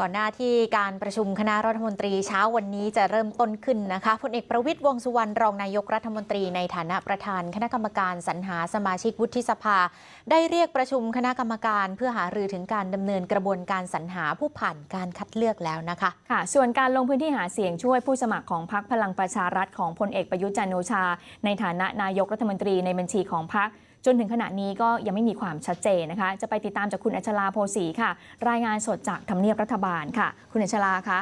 ก่อนหน้าที่การประชุมคณะรัฐมนตรีเช้าวันนี้จะเริ่มต้นขึ้นนะคะพลเอกประวิตยวงษ์สุวรรณรองนายกรัฐมนตรีในฐานะประธานคณะกรรมการสรรหาสมาชิกวุฒิสภา ได้เรียกประชุมคณะกรรมการ เพื่อหารือถึงการดำเนินกระบวนการสรรหาผู้ผ่านการคัดเลือกแล้วนะคะค่ะ ส่วนการลงพื้นที่หาเสียงช่วยผู้สมัครของพรรคพลังประชารัฐของพลเอกประยุทธ์จันโอชา ในฐานะนายกรัฐมนตรีในบัญชีของพรรค จนถึงขณะนี้ก็ยังไม่มีความชัดเจนนะคะ จะไปติดตามจากคุณอัชราโพสีค่ะ รายงานสดจากทำเนียบรัฐบาลค่ะ คุณอัชราคะ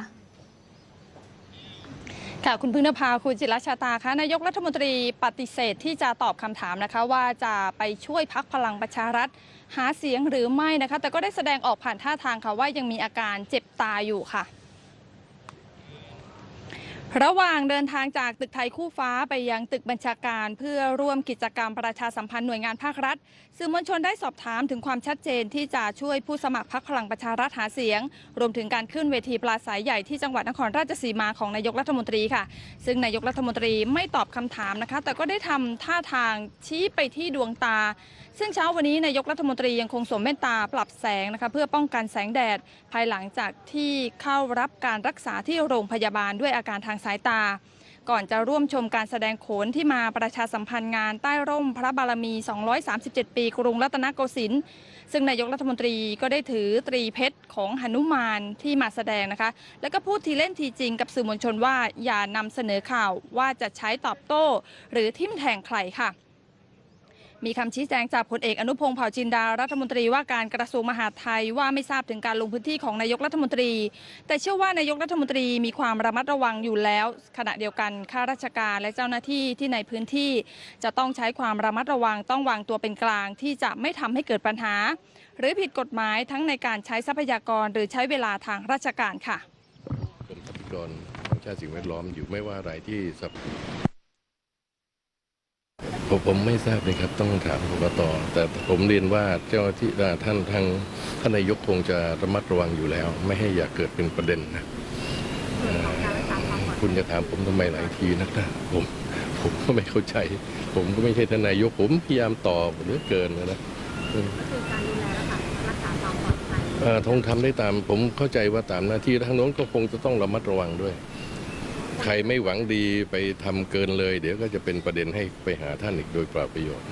ค่ะคุณพึ่งนภาคุณจิรชาตาคะนายกรัฐมนตรีปฏิเสธที่จะตอบคำถามนะคะว่าจะไปช่วยพักพลังประชารัฐหาเสียงหรือไม่นะคะ แต่ก็ได้แสดงออกผ่านท่าทางค่ะว่ายังมีอาการเจ็บตาอยู่ค่ะ ระหว่างเดินทางจากตึกไทยคู่ฟ้าไปยังตึกบัญชาการเพื่อร่วมกิจกรรมประชาสัมพันธ์หน่วยงานภาครัฐ สื่อมวลชนได้สอบถามถึงความชัดเจนที่จะช่วยผู้สมัครพรรคพลังประชารัฐหาเสียง รวมถึงการขึ้นเวทีปราศัยใหญ่ที่จังหวัดนครราชสีมาของนายกรัฐมนตรีค่ะ ซึ่งนายกรัฐมนตรีไม่ตอบคำถามนะคะ แต่ก็ได้ทำท่าทางชี้ไปที่ดวงตา ซึ่งเช้าวันนี้นายกรัฐมนตรียังคงสวมแว่นตาปรับแสงนะคะเพื่อป้องกันแสงแดด ภายหลังจากที่เข้ารับการรักษาที่โรงพยาบาลด้วยอาการทางสายตา ก่อนจะร่วมชมการแสดงโขนที่มาประชาสัมพันธ์งานใต้ร่มพระบารมี 237 ปีกรุงรัตนโกสินทร์ซึ่งนายกรัฐมนตรีก็ได้ถือตรีเพชรของหนุมานที่มาแสดงนะคะ แล้วก็พูดทีเล่นทีจริงกับสื่อมวลชนว่าอย่านำเสนอข่าวว่าจะใช้ตอบโต้ หรือทิมแทงใครค่ะ มีคำชี้แจงจากพลเอกอนุพงศ์เผ่าจินดารัฐมนตรีว่าการกระทรวงมหาดไทยว่าไม่ทราบถึงการลงพื้นที่ของนายกรัฐมนตรี แต่เชื่อว่านายกรัฐมนตรีมีความระมัดระวังอยู่แล้ว ขณะเดียวกันข้าราชการและเจ้าหน้าที่ที่ในพื้นที่ จะต้องใช้ความระมัดระวังต้องวางตัวเป็นกลางที่จะไม่ทำให้เกิดปัญหา หรือผิดกฎหมายทั้งในการใช้ทรัพยากรหรือใช้เวลาทางราชการค่ะกรมทรัพยากรธรรมชาติสิ่งแวดล้อมอยู่ไม่ว่าอะไรที่ ผมผมไม่ทราบเลยครับต้องถามกกตแต่ผมเรียนว่าเจ้าหน้าที่อ่าท่านทางท่านนายกคงจะระมัดระวังอยู่แล้ว ไม่ให้อย่าเกิดเป็นประเด็นนะเอ่อคุณจะถามผมทำไมหลายทีนักนะผมผมก็ไม่เข้าใจ ผมก็ไม่ใช่ทานนายกผมพยายามตอบเหลือเกินนะเออคือการดูแลรักษารักษาความปลอดภัยเอ่อทงทำได้ตามผมเข้าใจว่าตามหน้าที่ทางโน้นก็คงจะต้องระมัดระวังด้วย ใครไม่หวังดีไปทำเกินเลย เดี๋ยวก็จะเป็นประเด็นให้ไปหาท่านอีกโดยเปล่าประโยชน์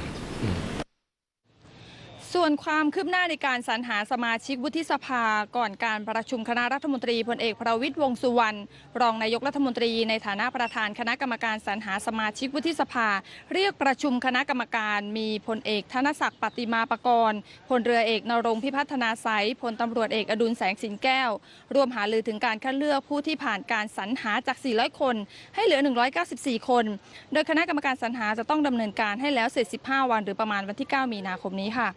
ส่วนความคืบหน้าในการสรรหาสมาชิกวุฒิสภาก่อนการประชุมคณะรัฐมนตรีพลเอกประวิตยวงสุวรรณรองนายกรัฐมนตรีในฐานะประธานคณะกรรมการสรรหาสมาชิกวุฒิสภา เรียกประชุมคณะกรรมการมีพลเอกธนศักดิ์ปฏิมาประกรณ์พลเรือเอกนรงพิพัฒนาไสยพลตำรวจเอกอดุลแสงสินแก้ว ร่วมหาลือถึงการคัดเลือกผู้ที่ผ่านการสรรหาจาก 400 คน ให้เหลือ 194 คน โดยคณะกรรมการสรรหาจะต้องดำเนินการให้แล้วเสร็จ 15 วัน หรือประมาณวันที่ 9 มีนาคมนี้ค่ะ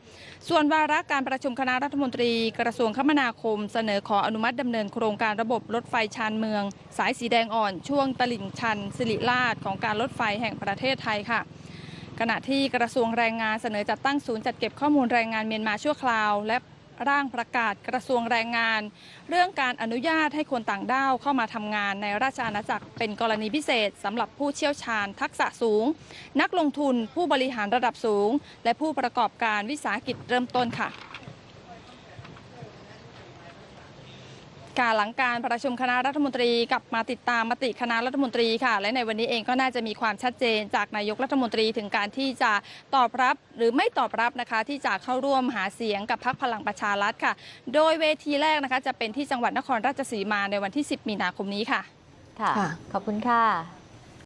ส่วนวาระการประชุมคณะรัฐมนตรีกระทรวงคมนาคม เสนอขออนุมัติดำเนินโครงการระบบรถไฟชานเมือง สายสีแดงอ่อนช่วงตลิ่งชัน สิริราชของการรถไฟแห่งประเทศไทยค่ะ ขณะที่กระทรวงแรงงานเสนอจัดตั้งศูนย์จัดเก็บข้อมูลแรงงานเมียนมาชั่วคราว และ ร่างประกาศกระทรวงแรงงาน เรื่องการอนุญาตให้คนต่างด้าวเข้ามาทำงานในราชอาณาจักรเป็นกรณีพิเศษสำหรับผู้เชี่ยวชาญทักษะสูง นักลงทุนผู้บริหารระดับสูง และผู้ประกอบการวิสาหกิจเริ่มต้นค่ะ การหลังการประชุมคณะรัฐมนตรีกลับมาติดตามมติคณะรัฐมนตรีค่ะ และในวันนี้เองก็น่าจะมีความชัดเจนจากนายกรัฐมนตรีถึงการที่จะตอบรับหรือไม่ตอบรับนะคะ ที่จะเข้าร่วมหาเสียงกับพรรคพลังประชารัฐค่ะ โดยเวทีแรกนะคะ จะเป็นที่จังหวัดนครราชสีมาในวันที่ 10 มีนาคมนี้ค่ะ ค่ะค่ะขอบคุณค่ะ